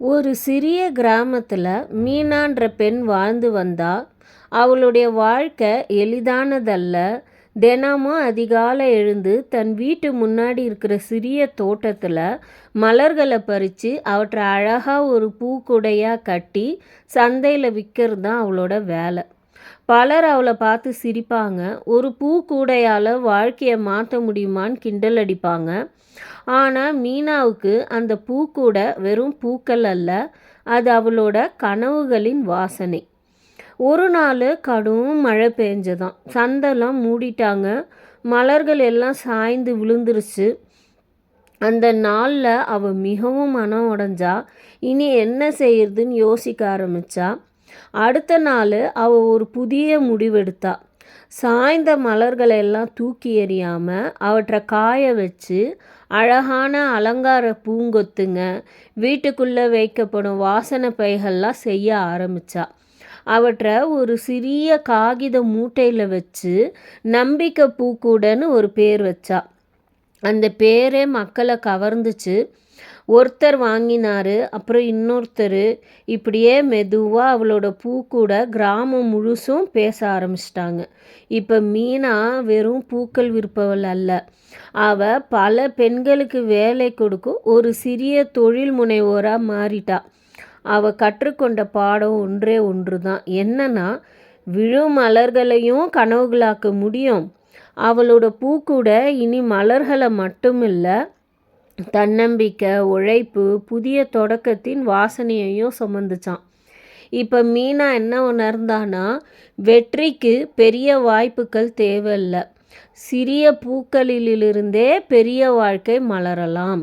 ஒரு சிறிய கிராமத்தில் மீனான்ற பெண் வாழ்ந்து வந்தா அவளுடைய வாழ்க்கை எளிதானதல்ல. தினமும் அதிகாலை எழுந்து தன் வீட்டு முன்னாடி இருக்கிற சிறிய தோட்டத்தில் மலர்களை பறித்து அவற்றை அழகாக ஒரு பூக்குடையாக கட்டி சந்தையில் விற்கிறது தான் அவளோட வேலை. பலர் அவளை பார்த்து சிரிப்பாங்க. ஒரு பூக்கூடையால் வாழ்க்கையை மாற்ற முடியுமான்னு கிண்டல் அடிப்பாங்க. ஆனால் மீனாவுக்கு அந்த பூக்கூடை வெறும் பூக்கள் அல்ல அது அவளோட கனவுகளின் வாசனை. ஒரு நாள் கடும் மழை பெஞ்சதான் சந்தெல்லாம் மூடிட்டாங்க. மலர்கள் எல்லாம் சாய்ந்து விழுந்துருச்சு. அந்த நாளில் அவள் மிகவும் மனம் உடஞ்சா. இனி என்ன செய்யறதுன்னு யோசிக்க ஆரம்பிச்சா. அடுத்த நாள் அவள் ஒரு புதிய முடிவெடுத்தா. சாய்ந்த மலர்களை எல்லாம் தூக்கி எறியாமல் அவற்றை காய வச்சு அழகான அலங்கார பூங்கொத்துங்க வீட்டுக்குள்ளே வைக்கப்படும் வாசனை பைகள்லாம் செய்ய ஆரம்பித்தா அவற்றை ஒரு சிறிய காகித மூட்டையில் வச்சு நம்பிக்கை பூக்கூடன்னு ஒரு பேர் வச்சா. அந்த பேரே மக்களை கவர்ந்துச்சு. ஒருத்தர் வாங்கினார் அப்புறம் இன்னொருத்தர் இப்படியே மெதுவாக அவளோட பூக்கூட கிராமம் முழுசும் பேச ஆரம்பிச்சிட்டாங்க. இப்போ மீனா வெறும் பூக்கள் விற்பவள் அல்ல. அவ பல பெண்களுக்கு வேலை கொடுக்கும் ஒரு சிறிய தொழில் முனைவோராக மாறிட்டா. அவ கற்றுக்கொண்ட பாடம் ஒன்றே ஒன்று தான் என்னன்னா விழும் மலர்களையும் கனவுகளாக்க முடியும். அவளோட பூக்கூட இனி மலர்களை மட்டும் இல்லை தன்னம்பிக்கை உழைப்பு புதிய தொடக்கத்தின் வாசனையையும் சுமந்துச்சான். இப்போ மீனா என்ன உணர்ந்தானா வெற்றிக்கு பெரிய வாய்ப்புகள் தேவையில்லை. சிறிய பூக்களிலிருந்தே பெரிய வாழ்க்கை மலரலாம்.